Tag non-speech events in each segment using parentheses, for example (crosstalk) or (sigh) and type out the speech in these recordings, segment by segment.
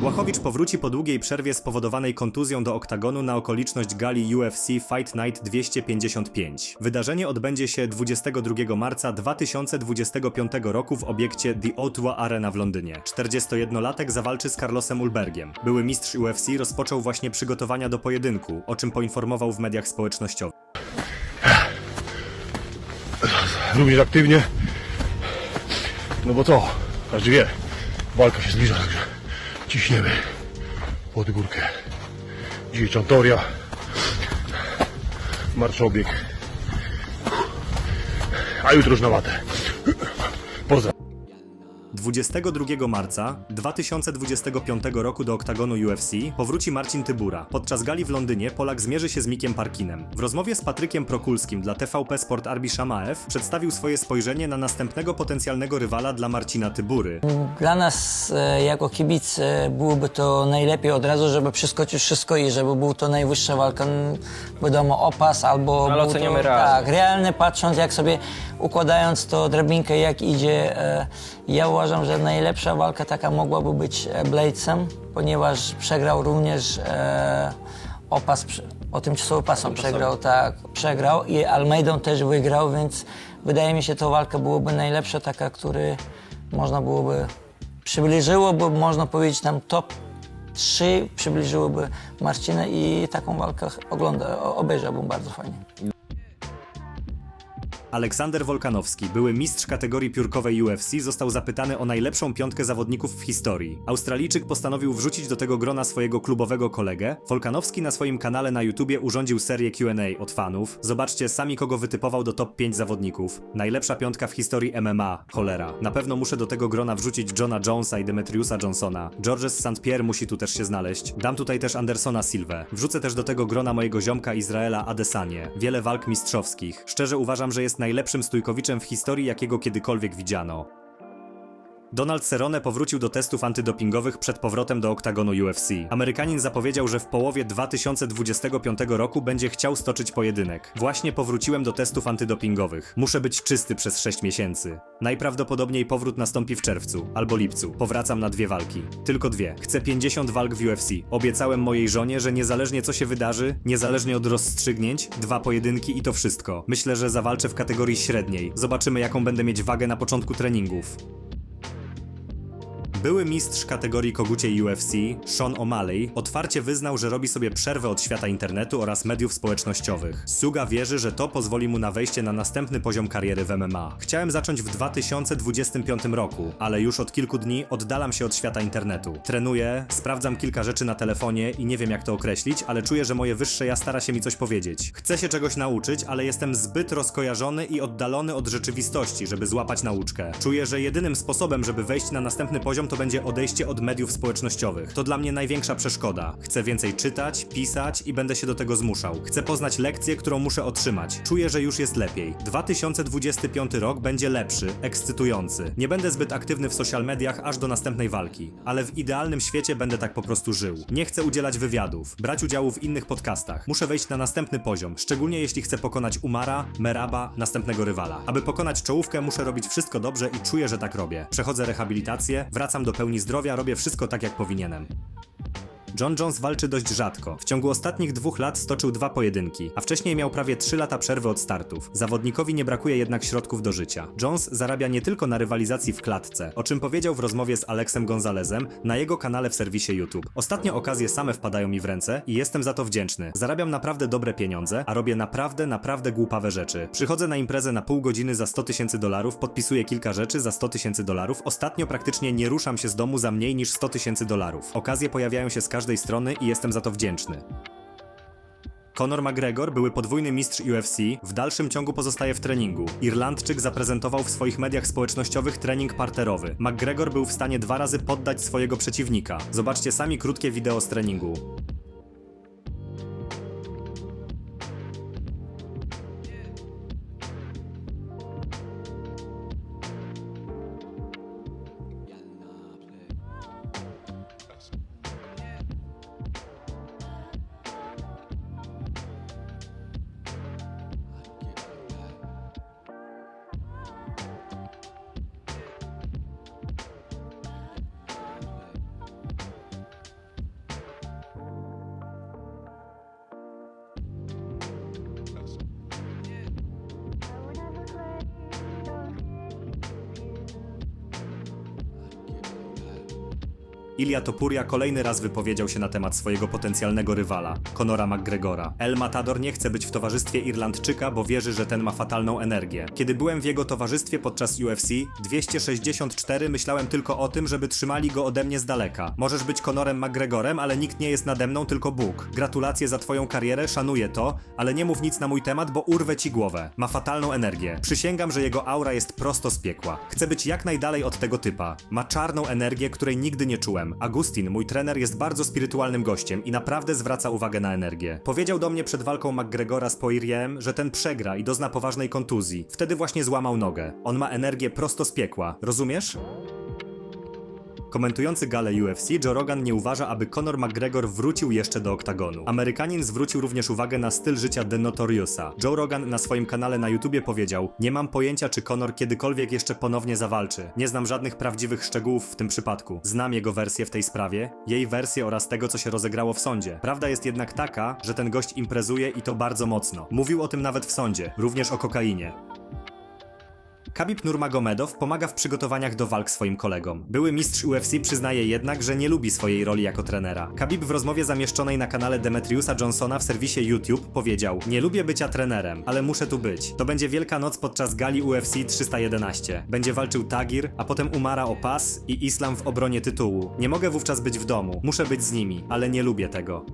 Błachowicz powróci po długiej przerwie spowodowanej kontuzją do oktagonu na okoliczność gali UFC Fight Night 255. Wydarzenie odbędzie się 22 marca 2025 roku w obiekcie The O2 Arena w Londynie. 41-latek zawalczy z Carlosem Ulbergiem. Były mistrz UFC rozpoczął właśnie przygotowania do pojedynku, o czym poinformował w mediach społecznościowych. również aktywnie. No bo to, każdy wie, walka się zbliża, także ciśniemy pod górkę. Dzisiaj marszobieg, a jutro już na watę. Poza. 22 marca 2025 roku do oktagonu UFC powróci Marcin Tybura. Podczas gali w Londynie Polak zmierzy się z Mikiem Parkinem. W rozmowie z Patrykiem Prokulskim dla TVP Sport Arbi Shamaev przedstawił swoje spojrzenie na następnego potencjalnego rywala dla Marcina Tybury. Dla nas e, jako kibic e, byłoby to najlepiej od razu, żeby przeskoczyć wszystko i żeby był to najwyższa walka, wiadomo, opas albo... Ale oceniamy to. Tak, realnie patrząc, jak sobie układając to drabinkę, jak idzie. e, Ja uważam, że najlepsza walka taka mogłaby być e, Bladesem, ponieważ przegrał również e, opas, o tymczasowym pasem przegrał, tak, przegrał i Almeidą też wygrał, więc wydaje mi się, to walka byłoby najlepsza taka, który można byłoby przybliżyłoby, można powiedzieć, tam top 3 przybliżyłoby Marcina i taką walkę ogląda, obejrzałbym bardzo fajnie. Aleksander Wolkanowski, były mistrz kategorii piórkowej UFC, został zapytany o najlepszą piątkę zawodników w historii. Australijczyk postanowił wrzucić do tego grona swojego klubowego kolegę. Wolkanowski na swoim kanale na YouTubie urządził serię Q&A od fanów. Zobaczcie sami kogo wytypował do top 5 zawodników. Najlepsza piątka w historii MMA. Cholera. Na pewno muszę do tego grona wrzucić Johna Jonesa i Demetriusa Johnsona. Georges St. Pierre musi tu też się znaleźć. Dam tutaj też Andersona Silvę. Wrzucę też do tego grona mojego ziomka Izraela Adesanie. Wiele walk mistrzowskich. Szczerze uważam, że jest najlepszym stójkowiczem w historii, jakiego kiedykolwiek widziano. Donald Cerrone powrócił do testów antydopingowych przed powrotem do oktagonu UFC. Amerykanin zapowiedział, że w połowie 2025 roku będzie chciał stoczyć pojedynek. Właśnie powróciłem do testów antydopingowych. Muszę być czysty przez 6 miesięcy. Najprawdopodobniej powrót nastąpi w czerwcu albo lipcu. Powracam na dwie walki. Tylko dwie. Chcę 50 walk w UFC. Obiecałem mojej żonie, że niezależnie co się wydarzy, niezależnie od rozstrzygnięć, dwa pojedynki i to wszystko. Myślę, że zawalczę w kategorii średniej. Zobaczymy jaką będę mieć wagę na początku treningów. Były mistrz kategorii koguciej UFC, Sean O'Malley, otwarcie wyznał, że robi sobie przerwę od świata internetu oraz mediów społecznościowych. Suga wierzy, że to pozwoli mu na wejście na następny poziom kariery w MMA. Chciałem zacząć w 2025 roku, ale już od kilku dni oddalam się od świata internetu. Trenuję, sprawdzam kilka rzeczy na telefonie i nie wiem jak to określić, ale czuję, że moje wyższe ja stara się mi coś powiedzieć. Chcę się czegoś nauczyć, ale jestem zbyt rozkojarzony i oddalony od rzeczywistości, żeby złapać nauczkę. Czuję, że jedynym sposobem, żeby wejść na następny poziom, to będzie odejście od mediów społecznościowych. To dla mnie największa przeszkoda. Chcę więcej czytać, pisać i będę się do tego zmuszał. Chcę poznać lekcję, którą muszę otrzymać. Czuję, że już jest lepiej. 2025 rok będzie lepszy, ekscytujący. Nie będę zbyt aktywny w social mediach aż do następnej walki, ale w idealnym świecie będę tak po prostu żył. Nie chcę udzielać wywiadów, brać udziału w innych podcastach. Muszę wejść na następny poziom, szczególnie jeśli chcę pokonać Umara, Meraba, następnego rywala. Aby pokonać czołówkę, muszę robić wszystko dobrze i czuję, że tak robię. Przechodzę rehabilitację, wracam do pełni zdrowia, robię wszystko tak jak powinienem. John Jones walczy dość rzadko. W ciągu ostatnich dwóch lat stoczył dwa pojedynki, a wcześniej miał prawie trzy lata przerwy od startów. Zawodnikowi nie brakuje jednak środków do życia. Jones zarabia nie tylko na rywalizacji w klatce, o czym powiedział w rozmowie z Alexem Gonzalezem na jego kanale w serwisie YouTube. Ostatnio okazje same wpadają mi w ręce i jestem za to wdzięczny. Zarabiam naprawdę dobre pieniądze, a robię naprawdę, naprawdę głupawe rzeczy. Przychodzę na imprezę na pół godziny za 100 tysięcy dolarów, podpisuję kilka rzeczy za 100 tysięcy dolarów. Ostatnio praktycznie nie ruszam się z domu za mniej niż 100 tysięcy dolarów. Okazje pojawiają się z każdej strony i jestem za to wdzięczny. Conor McGregor, były podwójny mistrz UFC, w dalszym ciągu pozostaje w treningu. Irlandczyk zaprezentował w swoich mediach społecznościowych trening parterowy. McGregor był w stanie dwa razy poddać swojego przeciwnika. Zobaczcie sami krótkie wideo z treningu. Ilia Topuria kolejny raz wypowiedział się na temat swojego potencjalnego rywala, Conora McGregora. El Matador nie chce być w towarzystwie Irlandczyka, bo wierzy, że ten ma fatalną energię. Kiedy byłem w jego towarzystwie podczas UFC 264 myślałem tylko o tym, żeby trzymali go ode mnie z daleka. Możesz być Conorem McGregorem, ale nikt nie jest nade mną, tylko Bóg. Gratulacje za twoją karierę, szanuję to, ale nie mów nic na mój temat, bo urwę ci głowę. Ma fatalną energię. Przysięgam, że jego aura jest prosto z piekła. Chcę być jak najdalej od tego typa. Ma czarną energię, której nigdy nie czułem. Agustin, mój trener, jest bardzo spirytualnym gościem i naprawdę zwraca uwagę na energię. Powiedział do mnie przed walką McGregora z Poiriem, że ten przegra i dozna poważnej kontuzji. Wtedy właśnie złamał nogę. On ma energię prosto z piekła. Rozumiesz? Komentujący galę UFC, Joe Rogan nie uważa, aby Conor McGregor wrócił jeszcze do oktagonu. Amerykanin zwrócił również uwagę na styl życia The Notoriousa. Joe Rogan na swoim kanale na YouTubie powiedział: Nie mam pojęcia, czy Conor kiedykolwiek jeszcze ponownie zawalczy. Nie znam żadnych prawdziwych szczegółów w tym przypadku. Znam jego wersję w tej sprawie, jej wersję oraz tego, co się rozegrało w sądzie. Prawda jest jednak taka, że ten gość imprezuje i to bardzo mocno. Mówił o tym nawet w sądzie, również o kokainie. Khabib Nurmagomedow pomaga w przygotowaniach do walk swoim kolegom. Były mistrz UFC przyznaje jednak, że nie lubi swojej roli jako trenera. Khabib w rozmowie zamieszczonej na kanale Demetriusa Johnsona w serwisie YouTube powiedział: Nie lubię bycia trenerem, ale muszę tu być. To będzie wielka noc podczas gali UFC 311. Będzie walczył Tagir, a potem Umara o pas i Islam w obronie tytułu. Nie mogę wówczas być w domu. Muszę być z nimi, ale nie lubię tego.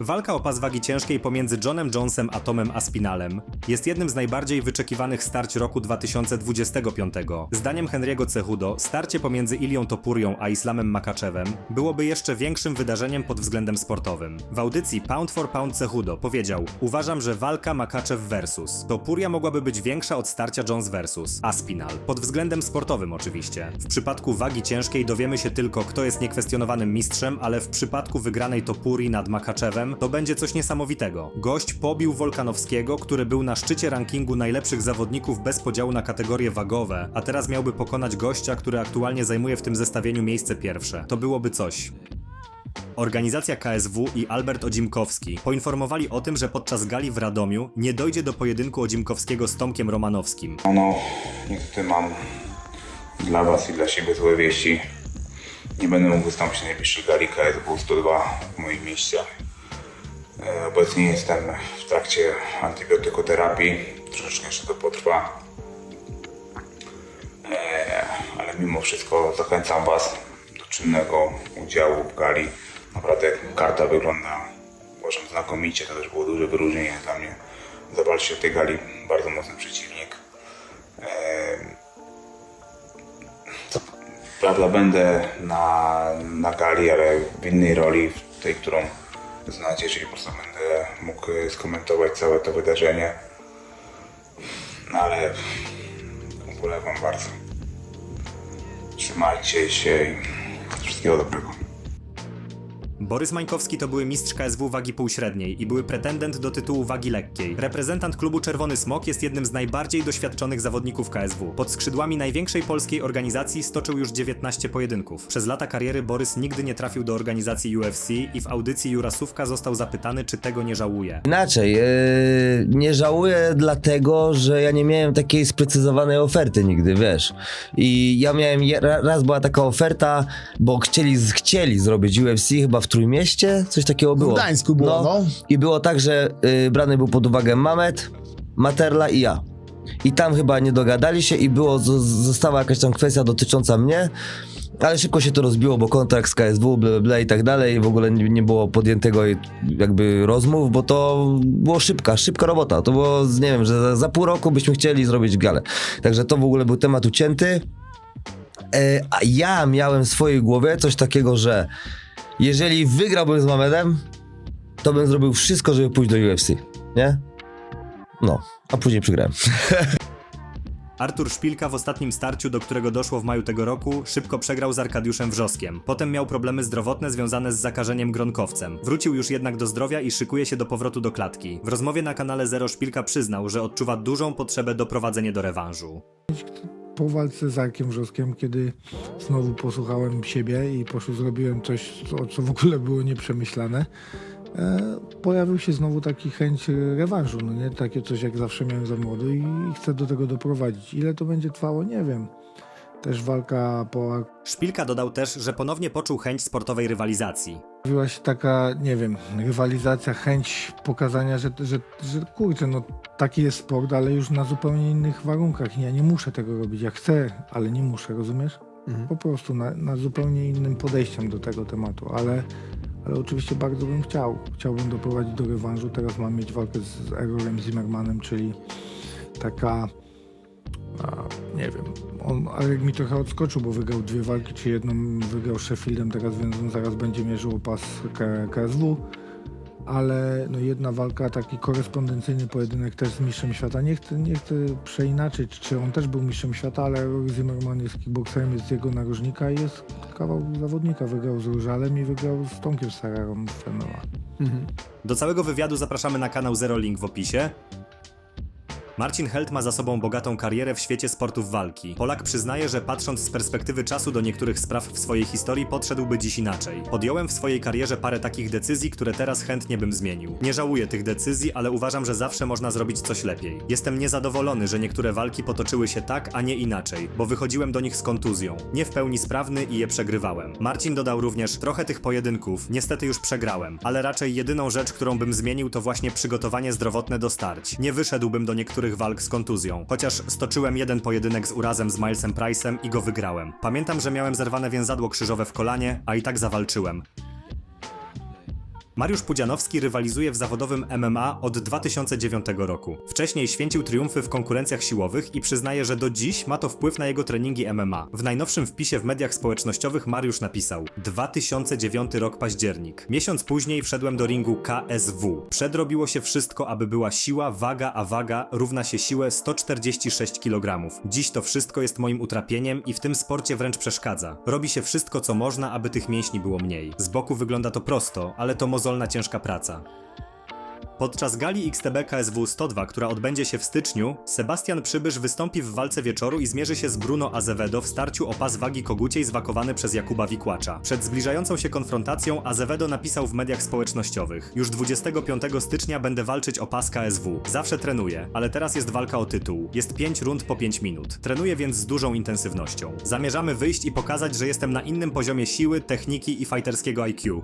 Walka o pas wagi ciężkiej pomiędzy Johnem Jonesem a Tomem Aspinalem jest jednym z najbardziej wyczekiwanych starć roku 2025. Zdaniem Henry'ego Cechudo, starcie pomiędzy Ilią Topurią a Islamem Makaczewem byłoby jeszcze większym wydarzeniem pod względem sportowym. W audycji Pound for Pound Cechudo powiedział: Uważam, że walka Makaczew versus Topuria mogłaby być większa od starcia Jones versus Aspinal. Pod względem sportowym oczywiście. W przypadku wagi ciężkiej dowiemy się tylko, kto jest niekwestionowanym mistrzem, ale w przypadku wygranej Topurii nad Makaczewem to będzie coś niesamowitego. Gość pobił Wolkanowskiego, który był na szczycie rankingu najlepszych zawodników bez podziału na kategorie wagowe, a teraz miałby pokonać gościa, który aktualnie zajmuje w tym zestawieniu miejsce pierwsze. To byłoby coś. Organizacja KSW i Albert Odzimkowski poinformowali o tym, że podczas gali w Radomiu nie dojdzie do pojedynku Odzimkowskiego z Tomkiem Romanowskim. No, niestety mam dla Was i dla siebie złe wieści. Nie będę mógł wystąpić na najbliższej gali KSW 102 w moim mieście. E, Obecnie jestem w trakcie antybiotykoterapii. Troszeczkę jeszcze to potrwa. E, Ale mimo wszystko zachęcam Was do czynnego udziału w gali. Naprawdę karta wygląda uważam znakomicie. To też było duże wyróżnienie dla mnie. Zobaczcie w tej gali bardzo mocny przeciwnik. Co prawda będę na, na gali, ale w innej roli, w tej, którą znacie, czyli po prostu będę mógł skomentować całe to wydarzenie. No ale ubolewam bardzo. Trzymajcie się i wszystkiego dobrego. Borys Mańkowski to były mistrz KSW wagi półśredniej i były pretendent do tytułu wagi lekkiej. Reprezentant klubu Czerwony Smok jest jednym z najbardziej doświadczonych zawodników KSW. Pod skrzydłami największej polskiej organizacji stoczył już 19 pojedynków. Przez lata kariery Borys nigdy nie trafił do organizacji UFC i w audycji Jurasówka został zapytany, czy tego nie żałuje. Inaczej, yy, nie żałuję dlatego, że ja nie miałem takiej sprecyzowanej oferty nigdy, wiesz. I ja miałem, raz była taka oferta, bo chcieli, chcieli zrobić UFC chyba w Trójmieście, coś takiego było. Gdańsku było, no. I było tak, że y, brany był pod uwagę Mamet, Materla i ja. I tam chyba nie dogadali się i było, została jakaś tam kwestia dotycząca mnie, ale szybko się to rozbiło, bo kontrakt z KSW, ble, ble i tak dalej, w ogóle nie, nie było podjętego jakby rozmów, bo to było szybka, szybka robota. To było, nie wiem, że za, za pół roku byśmy chcieli zrobić galę. Także to w ogóle był temat ucięty. E, a ja miałem w swojej głowie coś takiego, że jeżeli wygrałbym z Mamedem, to bym zrobił wszystko, żeby pójść do UFC, nie? No, a później przegrałem. (laughs) Artur Szpilka w ostatnim starciu, do którego doszło w maju tego roku, szybko przegrał z Arkadiuszem Wrzoskiem. Potem miał problemy zdrowotne związane z zakażeniem gronkowcem. Wrócił już jednak do zdrowia i szykuje się do powrotu do klatki. W rozmowie na kanale Zero Szpilka przyznał, że odczuwa dużą potrzebę doprowadzenia do rewanżu. Po walce z Arkiem Wrzoskiem, kiedy znowu posłuchałem siebie i poszło, zrobiłem coś, co, co w ogóle było nieprzemyślane, e, pojawił się znowu taki chęć rewanżu, no nie? Takie coś, jak zawsze miałem za młody i chcę do tego doprowadzić. Ile to będzie trwało, nie wiem. Też walka po Szpilka dodał też, że ponownie poczuł chęć sportowej rywalizacji. Pojawiła się taka, nie wiem, rywalizacja, chęć pokazania, że, że, że kurczę, no taki jest sport, ale już na zupełnie innych warunkach. Ja nie muszę tego robić. Ja chcę, ale nie muszę, rozumiesz? Po prostu na, na zupełnie innym podejściem do tego tematu, ale, ale oczywiście bardzo bym chciał. Chciałbym doprowadzić do rewanżu. Teraz mam mieć walkę z Errorem Zimmermanem, czyli taka a, nie wiem, on, Arek mi trochę odskoczył, bo wygrał dwie walki, czy jedną wygrał Sheffieldem teraz, więc on zaraz będzie mierzył pas K- KSW. Ale no jedna walka, taki korespondencyjny pojedynek też z mistrzem świata. Nie chcę, nie chcę przeinaczyć, czy on też był mistrzem świata, ale Rory Zimmerman jest kickboxerem, jest jego narożnika i jest kawał zawodnika. Wygrał z Różalem i wygrał z Tomkiem Sararą w MMA. Do całego wywiadu zapraszamy na kanał Zero Link w opisie. Marcin Held ma za sobą bogatą karierę w świecie sportów walki. Polak przyznaje, że patrząc z perspektywy czasu do niektórych spraw w swojej historii, podszedłby dziś inaczej. Podjąłem w swojej karierze parę takich decyzji, które teraz chętnie bym zmienił. Nie żałuję tych decyzji, ale uważam, że zawsze można zrobić coś lepiej. Jestem niezadowolony, że niektóre walki potoczyły się tak, a nie inaczej, bo wychodziłem do nich z kontuzją. Nie w pełni sprawny i je przegrywałem. Marcin dodał również, trochę tych pojedynków niestety już przegrałem, ale raczej jedyną rzecz, którą bym zmienił, to właśnie przygotowanie zdrowotne do starć. Nie wyszedłbym do niektórych walk z kontuzją, chociaż stoczyłem jeden pojedynek z urazem z Milesem Price'em i go wygrałem. Pamiętam, że miałem zerwane więzadło krzyżowe w kolanie, a i tak zawalczyłem. Mariusz Pudzianowski rywalizuje w zawodowym MMA od 2009 roku. Wcześniej święcił triumfy w konkurencjach siłowych i przyznaje, że do dziś ma to wpływ na jego treningi MMA. W najnowszym wpisie w mediach społecznościowych Mariusz napisał 2009 rok październik. Miesiąc później wszedłem do ringu KSW. Przedrobiło się wszystko, aby była siła, waga, a waga równa się siłę 146 kg. Dziś to wszystko jest moim utrapieniem i w tym sporcie wręcz przeszkadza. Robi się wszystko, co można, aby tych mięśni było mniej. Z boku wygląda to prosto, ale to mozolna ciężka praca. Podczas gali XTB KSW 102, która odbędzie się w styczniu, Sebastian Przybysz wystąpi w walce wieczoru i zmierzy się z Bruno Azevedo w starciu o pas wagi koguciej zwakowany przez Jakuba Wikłacza. Przed zbliżającą się konfrontacją Azevedo napisał w mediach społecznościowych Już 25 stycznia będę walczyć o pas KSW. Zawsze trenuję, ale teraz jest walka o tytuł. Jest 5 rund po 5 minut. Trenuję więc z dużą intensywnością. Zamierzamy wyjść i pokazać, że jestem na innym poziomie siły, techniki i fighterskiego IQ.